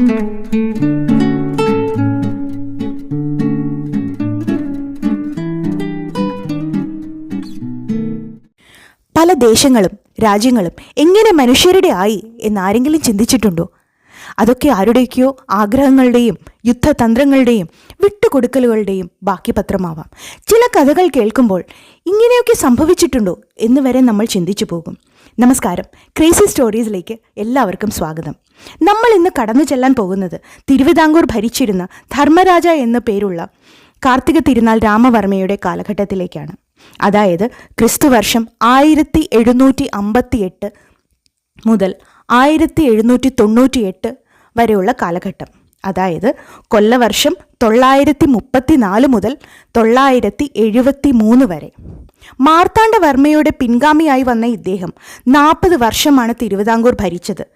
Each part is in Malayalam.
പല ദേശങ്ങളും രാജ്യങ്ങളും എങ്ങനെ മനുഷ്യരുടെ ആയി എന്നാരെങ്കിലും ചിന്തിച്ചിട്ടുണ്ടോ? അതൊക്കെ ആരുടെയൊക്കെയോ ആഗ്രഹങ്ങളുടെയും യുദ്ധതന്ത്രങ്ങളുടെയും വിട്ടുകൊടുക്കലുകളുടെയും ബാക്കി പത്രമാവാം ചില കഥകൾ കേൾക്കുമ്പോൾ ഇങ്ങനെയൊക്കെ സംഭവിച്ചിട്ടുണ്ടോ എന്ന് വരെ നമ്മൾ ചിന്തിച്ചു പോകും. നമസ്കാരം. ക്രേസി സ്റ്റോറീസിലേക്ക് എല്ലാവർക്കും സ്വാഗതം. നമ്മൾ ഇന്ന് കടന്നു ചെല്ലാൻ പോകുന്നത് തിരുവിതാംകൂർ ഭരിച്ചിരുന്ന ധർമ്മരാജ എന്ന പേരുള്ള കാർത്തിക തിരുനാൾ രാമവർമ്മയുടെ കാലഘട്ടത്തിലേക്കാണ്. അതായത് ക്രിസ്തുവർഷം ആയിരത്തി എഴുന്നൂറ്റി അമ്പത്തി എട്ട് മുതൽ ആയിരത്തി എഴുന്നൂറ്റി തൊണ്ണൂറ്റി എട്ട് വരെയുള്ള കാലഘട്ടം. അതായത് കൊല്ലവർഷം തൊള്ളായിരത്തി മുപ്പത്തി നാല് മുതൽ തൊള്ളായിരത്തി എഴുപത്തി മൂന്ന് വരെ. മാർത്താണ്ഡവർമ്മയുടെ പിൻഗാമിയായി വന്ന ഇദ്ദേഹം നാൽപ്പത് വർഷമാണ് തിരുവിതാംകൂർ ഭരിച്ചത്.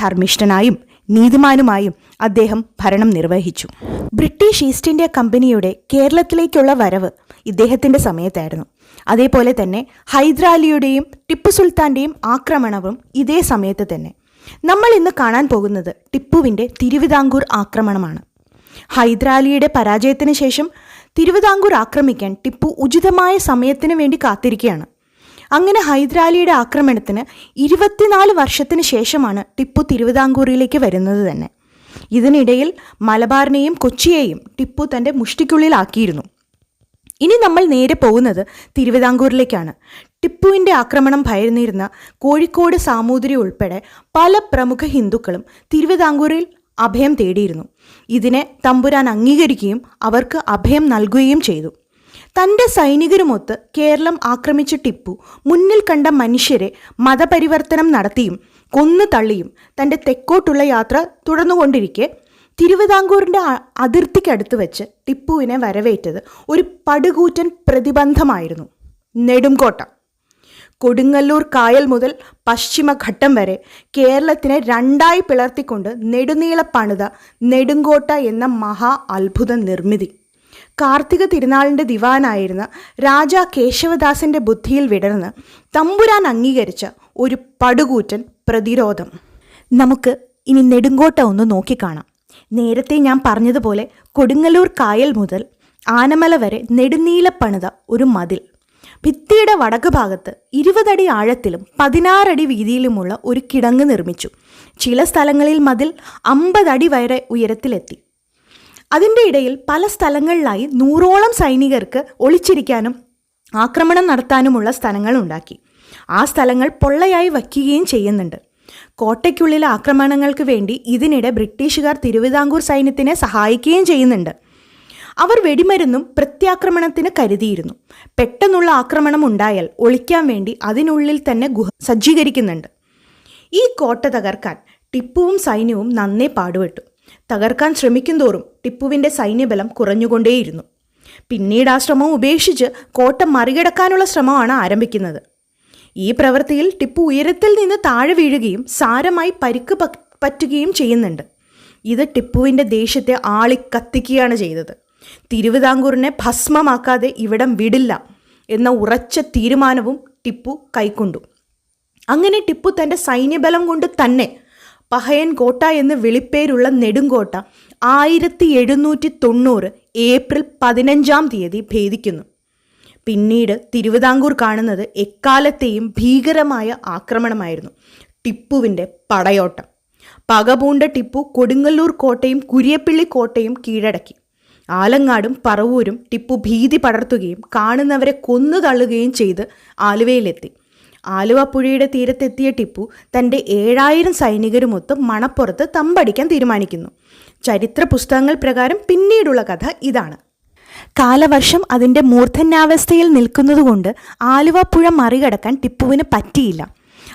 ധർമ്മിഷ്ഠനായും നീതിമാനുമായും അദ്ദേഹം ഭരണം നിർവഹിച്ചു. ബ്രിട്ടീഷ് ഈസ്റ്റ് ഇന്ത്യ കമ്പനിയുടെ കേരളത്തിലേക്കുള്ള വരവ് ഇദ്ദേഹത്തിന്റെ സമയത്തായിരുന്നു. അതേപോലെ തന്നെ ഹൈദരാലിയുടെയും ടിപ്പു സുൽത്താന്റെയും ആക്രമണവും ഇതേ സമയത്ത് തന്നെ. നമ്മൾ ഇന്ന് കാണാൻ പോകുന്നത് ടിപ്പുവിന്റെ തിരുവിതാംകൂർ ആക്രമണമാണ്. ഹൈദരാലിയുടെ പരാജയത്തിന് ശേഷം തിരുവിതാംകൂർ ആക്രമിക്കാൻ ടിപ്പു ഉചിതമായ സമയത്തിന് വേണ്ടി കാത്തിരിക്കുകയാണ്. അങ്ങനെ ഹൈദരാലിയുടെ ആക്രമണത്തിന് ഇരുപത്തിനാല് വർഷത്തിന് ശേഷമാണ് ടിപ്പു തിരുവിതാംകൂറിലേക്ക് വരുന്നത് തന്നെ. ഇതിനിടയിൽ മലബാറിനെയും കൊച്ചിയെയും ടിപ്പു തന്റെ മുഷ്ടിക്കുള്ളിലാക്കിയിരുന്നു ഇനി നമ്മൾ നേരെ പോകുന്നത് തിരുവിതാംകൂറിലേക്കാണ്. ടിപ്പുവിന്റെ ആക്രമണം ഭയന്നിരുന്ന കോഴിക്കോട് സാമൂതിരി ഉൾപ്പെടെ പല പ്രമുഖ ഹിന്ദുക്കളും തിരുവിതാംകൂറിൽ അഭയം തേടിയിരുന്നു. ഇതിനെ തമ്പുരാൻ അംഗീകരിക്കുകയും അവർക്ക് അഭയം നൽകുകയും ചെയ്തു. തന്റെ സൈനികരുമൊത്ത് കേരളം ആക്രമിച്ച ടിപ്പു മുന്നിൽ കണ്ട മനുഷ്യരെ മതപരിവർത്തനം നടത്തിയും കൊന്നു തള്ളിയും തന്റെ തെക്കോട്ടുള്ള യാത്ര തുടർന്നുകൊണ്ടിരിക്കെ തിരുവിതാംകൂറിന്റെ അതിർത്തിക്കടുത്ത് വെച്ച് ടിപ്പുവിനെ വരവേറ്റത് ഒരു പടുകൂറ്റൻ പ്രതിബന്ധമായിരുന്നു. നെടുംകോട്ട കൊടുങ്ങല്ലൂർ കായൽ മുതൽ പശ്ചിമഘട്ടം വരെ കേരളത്തിനെ രണ്ടായി പിളർത്തിക്കൊണ്ട് നെടുനീള പണിത നെടുങ്കോട്ട എന്ന മഹാ അത്ഭുത നിർമ്മിതി. കാർത്തിക തിരുനാളിന്റെ ദിവാനായിരുന്ന രാജാ കേശവദാസിന്റെ ബുദ്ധിയിൽ വിടർന്ന് തമ്പുരാൻ അംഗീകരിച്ച ഒരു പടുകൂറ്റൻ പ്രതിരോധം. നമുക്ക് ഇനി നെടുങ്കോട്ട ഒന്ന് നോക്കിക്കാണാം. നേരത്തെ ഞാൻ പറഞ്ഞതുപോലെ കൊടുങ്ങല്ലൂർ കായൽ മുതൽ ആനമല വരെ നെടുനീല പണിത ഒരു മതിൽ. ഭിത്തിയുടെ വടക്ക് ഭാഗത്ത് ഇരുപതടി ആഴത്തിലും പതിനാറടി വീതിയിലുമുള്ള ഒരു കിടങ്ങ് നിർമ്മിച്ചു. ചില സ്ഥലങ്ങളിൽ മതിൽ അമ്പതടി വരെ ഉയരത്തിലെത്തി. അതിന്റെ ഇടയിൽ പല സ്ഥലങ്ങളിലായി നൂറോളം സൈനികർക്ക് ഒളിച്ചിരിക്കാനും ആക്രമണം നടത്താനുമുള്ള സ്ഥലങ്ങൾ ഉണ്ടാക്കി. ആ സ്ഥലങ്ങൾ പൊള്ളയായി വയ്ക്കുകയും ചെയ്യുന്നുണ്ട്. കോട്ടയ്ക്കുള്ളിലെ ആക്രമണങ്ങൾക്ക് വേണ്ടി ഇതിനിടെ ബ്രിട്ടീഷുകാർ തിരുവിതാംകൂർ സൈന്യത്തിനെ സഹായിക്കുകയും ചെയ്യുന്നുണ്ട്. അവർ വെടിമരുന്നും പ്രത്യാക്രമണത്തിന് കരുതിയിരുന്നു. പെട്ടെന്നുള്ള ആക്രമണം ഉണ്ടായാൽ ഒളിക്കാൻ വേണ്ടി അതിനുള്ളിൽ തന്നെ ഗുഹ സജ്ജീകരിക്കുന്നുണ്ട്. ഈ കോട്ട തകർക്കാൻ ടിപ്പുവും സൈന്യവും നന്നേ പാടുപെട്ടു. തകർക്കാൻ ശ്രമിക്കുന്തോറും ടിപ്പുവിന്റെ സൈന്യബലം കുറഞ്ഞുകൊണ്ടേയിരുന്നു. പിന്നീട് ആ ശ്രമം ഉപേക്ഷിച്ച് കോട്ട മറികടക്കാനുള്ള ശ്രമമാണ് ആരംഭിക്കുന്നത്. ഈ പ്രവൃത്തിയിൽ ടിപ്പു ഉയരത്തിൽ നിന്ന് താഴെ വീഴുകയും സാരമായി പരിക്ക് പറ്റുകയും ചെയ്യുന്നുണ്ട്. ഇത് ടിപ്പുവിന്റെ ദേഷ്യത്തെ ആളിക്കത്തിക്കുകയാണ് ചെയ്തത്. തിരുവിതാംകൂറിനെ ഭസ്മമാക്കാതെ ഇവിടം വിടില്ല എന്ന ഉറച്ച തീരുമാനവും ടിപ്പു കൈക്കൊണ്ടു. അങ്ങനെ ടിപ്പു തന്റെ സൈന്യബലം കൊണ്ട് തന്നെ പഹയൻ കോട്ട എന്ന് വിളിപ്പേരുള്ള നെടുങ്കോട്ട ആയിരത്തി എഴുന്നൂറ്റി തൊണ്ണൂറ് ഏപ്രിൽ പതിനഞ്ചാം തീയതി ഭേദിക്കുന്നു. പിന്നീട് തിരുവിതാംകൂർ കാണുന്നത് എക്കാലത്തെയും ഭീകരമായ ആക്രമണമായിരുന്നു. ടിപ്പുവിന്റെ പടയോട്ടം. പകപൂണ്ട ടിപ്പു കൊടുങ്ങല്ലൂർ കോട്ടയും കുരിയപ്പിള്ളി കോട്ടയും കീഴടക്കി. ആലങ്ങാടും പറവൂരും ടിപ്പു ഭീതി പടർത്തുകയും കാണുന്നവരെ കൊന്നു തള്ളുകയും ചെയ്ത് ആലുവയിലെത്തി. ആലുവ പുഴയുടെ തീരത്തെത്തിയ ടിപ്പു തന്റെ ഏഴായിരം സൈനികരുമൊത്ത് മണപ്പുറത്ത് തമ്പടിക്കാൻ തീരുമാനിക്കുന്നു. ചരിത്ര പുസ്തകങ്ങൾ പ്രകാരം പിന്നീടുള്ള കഥ ഇതാണ്. കാലവർഷം അതിന്റെ മൂർധന്യാവസ്ഥയിൽ നിൽക്കുന്നതുകൊണ്ട് ആലുവ പുഴ മറികടക്കാൻ ടിപ്പുവിന് പറ്റിയില്ല.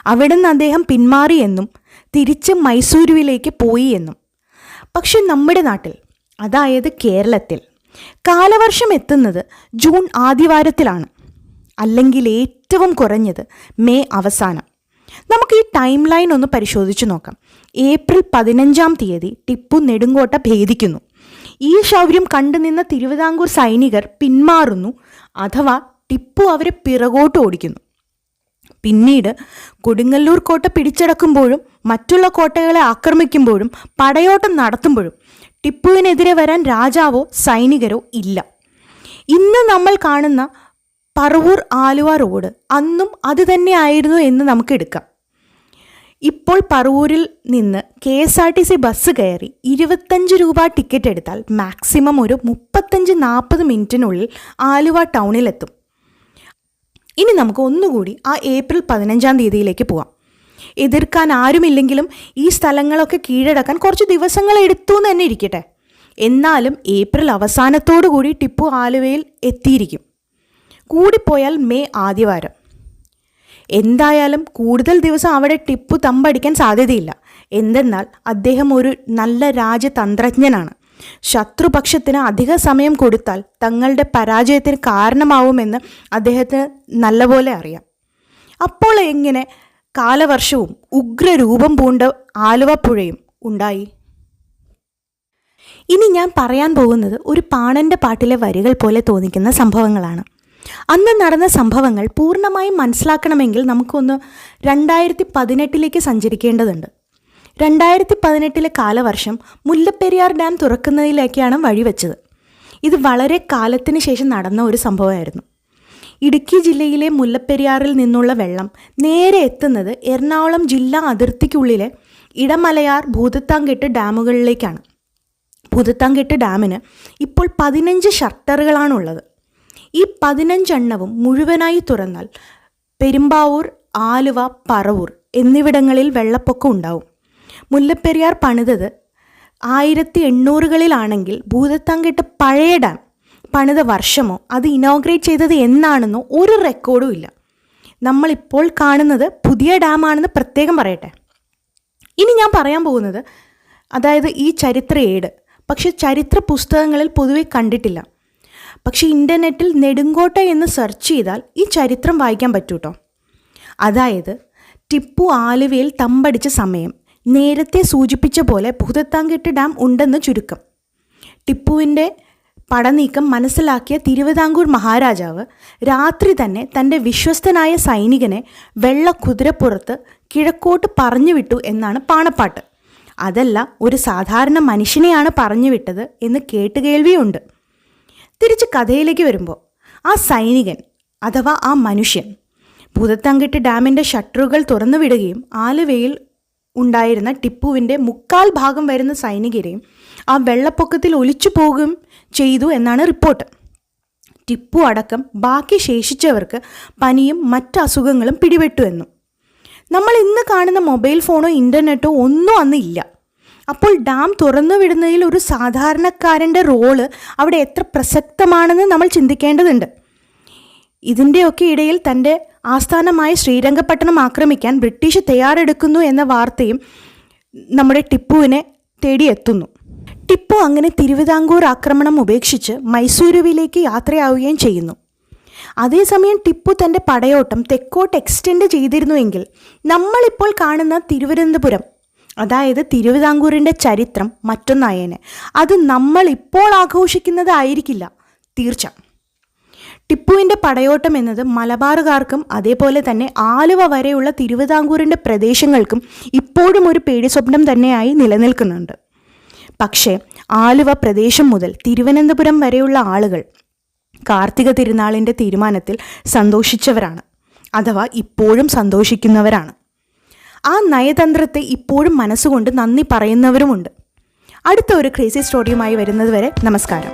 അവിടുന്ന് അദ്ദേഹം പിന്മാറിയെന്നും തിരിച്ച് മൈസൂരുവിലേക്ക് പോയി എന്നും. പക്ഷെ നമ്മുടെ നാട്ടിൽ അതായത് കേരളത്തിൽ കാലവർഷം എത്തുന്നത് ജൂൺ ആദ്യവാരത്തിലാണ് അല്ലെങ്കിൽ ഏറ്റവും കുറഞ്ഞത് മെയ് അവസാനം. നമുക്ക് ഈ ടൈം ലൈൻ ഒന്ന് പരിശോധിച്ച് നോക്കാം. ഏപ്രിൽ പതിനഞ്ചാം തീയതി ടിപ്പു നെടുങ്കോട്ട ഭേദിക്കുന്നു. ഈ ശൗര്യം കണ്ടുനിന്ന തിരുവിതാംകൂർ സൈനികർ പിന്മാറുന്നു അഥവാ ടിപ്പു അവരെ പിറകോട്ട് ഓടിക്കുന്നു. പിന്നീട് കൊടുങ്ങല്ലൂർ കോട്ട പിടിച്ചടക്കുമ്പോഴും മറ്റുള്ള കോട്ടകളെ ആക്രമിക്കുമ്പോഴും പടയോട്ടം നടത്തുമ്പോഴും ടിപ്പുവിനെതിരെ വരാൻ രാജാവോ സൈനികരോ ഇല്ല. ഇന്ന് നമ്മൾ കാണുന്ന പറവൂർ ആലുവ റോഡ് അന്നും അത് തന്നെയായിരുന്നു എന്ന് നമുക്ക് എടുക്കാം. ഇപ്പോൾ പറവൂരിൽ നിന്ന് K S R T C bus കയറി ഇരുപത്തഞ്ച് രൂപ ടിക്കറ്റ് എടുത്താൽ മാക്സിമം ഒരു മുപ്പത്തഞ്ച് നാൽപ്പത് മിനിറ്റിനുള്ളിൽ ആലുവ ടൗണിലെത്തും ഇനി നമുക്ക് ഒന്നുകൂടി ആ ഏപ്രിൽ പതിനഞ്ചാം തീയതിയിലേക്ക് പോവാം. എതിർക്കാൻ ആരുമില്ലെങ്കിലും ഈ സ്ഥലങ്ങളൊക്കെ കീഴടക്കാൻ കുറച്ച് ദിവസങ്ങൾ എടുത്തു എന്ന് തന്നെ ഇരിക്കട്ടെ. എന്നാലും ഏപ്രിൽ അവസാനത്തോടു കൂടി ടിപ്പു ആലുവയിൽ എത്തിയിരിക്കും. കൂടിപ്പോയാൽ മെയ് ആദ്യവാരം. എന്തായാലും കൂടുതൽ ദിവസം അവിടെ ടിപ്പു തമ്പടിക്കാൻ സാധ്യതയില്ല. എന്തെന്നാൽ അദ്ദേഹം ഒരു നല്ല രാജ്യതന്ത്രജ്ഞനാണ് ശത്രുപക്ഷത്തിന് അധിക സമയം കൊടുത്താൽ തങ്ങളുടെ പരാജയത്തിന് കാരണമാവുമെന്ന് അദ്ദേഹത്തിന് നല്ലപോലെ അറിയാം. അപ്പോൾ എങ്ങനെ കാലവർഷവും ഉഗ്രരൂപം പൂണ്ട ആലുവപ്പുഴയും ഉണ്ടായി. ഇനി ഞാൻ പറയാൻ പോകുന്നത് ഒരു പാണന്റെ പാട്ടിലെ വരികൾ പോലെ തോന്നിക്കുന്ന സംഭവങ്ങളാണ്. അന്ന് നടന്ന സംഭവങ്ങൾ പൂർണമായും മനസ്സിലാക്കണമെങ്കിൽ നമുക്കൊന്ന് രണ്ടായിരത്തി പതിനെട്ടിലേക്ക് സഞ്ചരിക്കേണ്ടതുണ്ട്. രണ്ടായിരത്തി പതിനെട്ടിലെ കാലവർഷം മുല്ലപ്പെരിയാർ ഡാം തുറക്കുന്നതിലേക്കാണ് വഴിവെച്ചത്. ഇത് വളരെ കാലത്തിന് ശേഷം നടന്ന ഒരു സംഭവമായിരുന്നു. ഇടുക്കി ജില്ലയിലെ മുല്ലപ്പെരിയാറിൽ നിന്നുള്ള വെള്ളം നേരെ എത്തുന്നത് എറണാകുളം ജില്ലാ അതിർത്തിക്കുള്ളിലെ ഇടമലയാർ ഭൂതത്താംകെട്ട് ഡാമുകളിലേക്കാണ്. ഭൂതത്താംകെട്ട് ഡാമിന് ഇപ്പോൾ പതിനഞ്ച് ഷട്ടറുകളാണുള്ളത്. ഈ പതിനഞ്ചെണ്ണവും മുഴുവനായി തുറന്നാൽ പെരുമ്പാവൂർ ആലുവ പറവൂർ എന്നിവിടങ്ങളിൽ വെള്ളപ്പൊക്കം ഉണ്ടാവും. മുല്ലപ്പെരിയാർ പണിതത് ആയിരത്തി എണ്ണൂറുകളിലാണെങ്കിൽ ഭൂതത്താംകെട്ട് പഴയ ഡാം പണിത വർഷമോ അത് ഇനോഗ്രേറ്റ് ചെയ്തത് എന്നാണെന്നോ ഒരു റെക്കോർഡും ഇല്ല. നമ്മളിപ്പോൾ കാണുന്നത് പുതിയ ഡാമാണെന്ന് പ്രത്യേകം പറയട്ടെ. ഇനി ഞാൻ പറയാൻ പോകുന്നത് അതായത് ഈ ചരിത്ര ഏട്. പക്ഷെ ചരിത്ര പുസ്തകങ്ങളിൽ പൊതുവെ കണ്ടിട്ടില്ല. പക്ഷേ ഇന്റർനെറ്റിൽ നെടുങ്കോട്ട എന്ന് സെർച്ച് ചെയ്താൽ ഈ ചരിത്രം വായിക്കാൻ പറ്റൂട്ടോ. അതായത് ടിപ്പു ആലുവയിൽ തമ്പടിച്ച സമയം നേരത്തെ സൂചിപ്പിച്ച പോലെ ഭൂതത്താങ്കെട്ട് ഡാം ഉണ്ടെന്ന് ചുരുക്കം. ടിപ്പുവിന്റെ പടനീക്കം മനസ്സിലാക്കിയ തിരുവിതാംകൂർ മഹാരാജാവ് രാത്രി തന്നെ തന്റെ വിശ്വസ്തനായ സൈനികനെ വെള്ള കുതിരപ്പുറത്ത് കിഴക്കോട്ട് പറഞ്ഞു വിട്ടു എന്നാണ് പാണപ്പാട്ട്. അതല്ല ഒരു സാധാരണ മനുഷ്യനെയാണ് പറഞ്ഞു വിട്ടത് എന്ന് കേട്ടുകേൾവിയുണ്ട് തിരിച്ച് കഥയിലേക്ക് വരുമ്പോൾ ആ സൈനികൻ അഥവാ ആ മനുഷ്യൻ പുതത്തങ്കിട്ട് ഡാമിന്റെ ഷട്ടറുകൾ തുറന്നു വിടുകയും ആലുവയിൽ ഉണ്ടായിരുന്ന ടിപ്പുവിന്റെ മുക്കാൽ ഭാഗം വരുന്ന സൈനികരെയും ആ വെള്ളപ്പൊക്കത്തിൽ ഒലിച്ചു പോകും ചെയ്തു എന്നാണ് റിപ്പോർട്ട്. ടിപ്പു അടക്കം ബാക്കി ശേഷിച്ചവർക്ക് പനിയും മറ്റു അസുഖങ്ങളും പിടിപെട്ടു എന്നും. നമ്മൾ ഇന്ന് കാണുന്ന മൊബൈൽ ഫോണോ ഇന്റർനെറ്റോ ഒന്നും അന്ന് ഇല്ല. അപ്പോൾ ഡാം തുറന്നു വിടുന്നതിൽ ഒരു സാധാരണക്കാരന്റെ റോൾ അവിടെ എത്ര പ്രസക്തമാണെന്ന് നമ്മൾ ചിന്തിക്കേണ്ടതുണ്ട്. ഇതിന്റെയൊക്കെ ഇടയിൽ തന്റെ ആസ്ഥാനമായ ശ്രീരംഗപട്ടണം ആക്രമിക്കാൻ ബ്രിട്ടീഷ് തയ്യാറെടുക്കുന്നു എന്ന വാർത്തയും നമ്മുടെ ടിപ്പുവിനെ തേടിയെത്തുന്നു. ടിപ്പു അങ്ങനെ തിരുവിതാംകൂർ ആക്രമണം ഉപേക്ഷിച്ച് മൈസൂരുവിലേക്ക് യാത്രയാവുകയും ചെയ്യുന്നു. അതേസമയം ടിപ്പു തന്റെ പടയോട്ടം തെക്കോട്ട് എക്സ്റ്റെൻഡ് ചെയ്തിരുന്നുവെങ്കിൽ നമ്മളിപ്പോൾ കാണുന്ന തിരുവനന്തപുരം അതായത് തിരുവിതാംകൂറിന്റെ ചരിത്രം മറ്റൊന്നായേനെ. അത് നമ്മൾ ഇപ്പോൾ ആഘോഷിക്കുന്നതായിരിക്കില്ല തീർച്ച ടിപ്പുവിന്റെ പടയോട്ടം എന്നത് മലബാറുകാർക്കും അതേപോലെ തന്നെ ആലുവ വരെയുള്ള തിരുവിതാംകൂറിന്റെ പ്രദേശങ്ങൾക്കും ഇപ്പോഴും ഒരു പേടി സ്വപ്നം തന്നെയായി നിലനിൽക്കുന്നുണ്ട്. പക്ഷേ ആലുവ പ്രദേശം മുതൽ തിരുവനന്തപുരം വരെയുള്ള ആളുകൾ കാർത്തിക തിരുനാളിന്റെ തീരുമാനത്തിൽ സന്തോഷിച്ചവരാണ് അഥവാ ഇപ്പോഴും സന്തോഷിക്കുന്നവരാണ്. ആ നയതന്ത്രത്തെ ഇപ്പോഴും മനസ്സുകൊണ്ട് നന്ദി പറയുന്നവരുമുണ്ട്. അടുത്ത ഒരു ക്രേസി സ്റ്റോറിയുമായി വരുന്നതുവരെ നമസ്കാരം.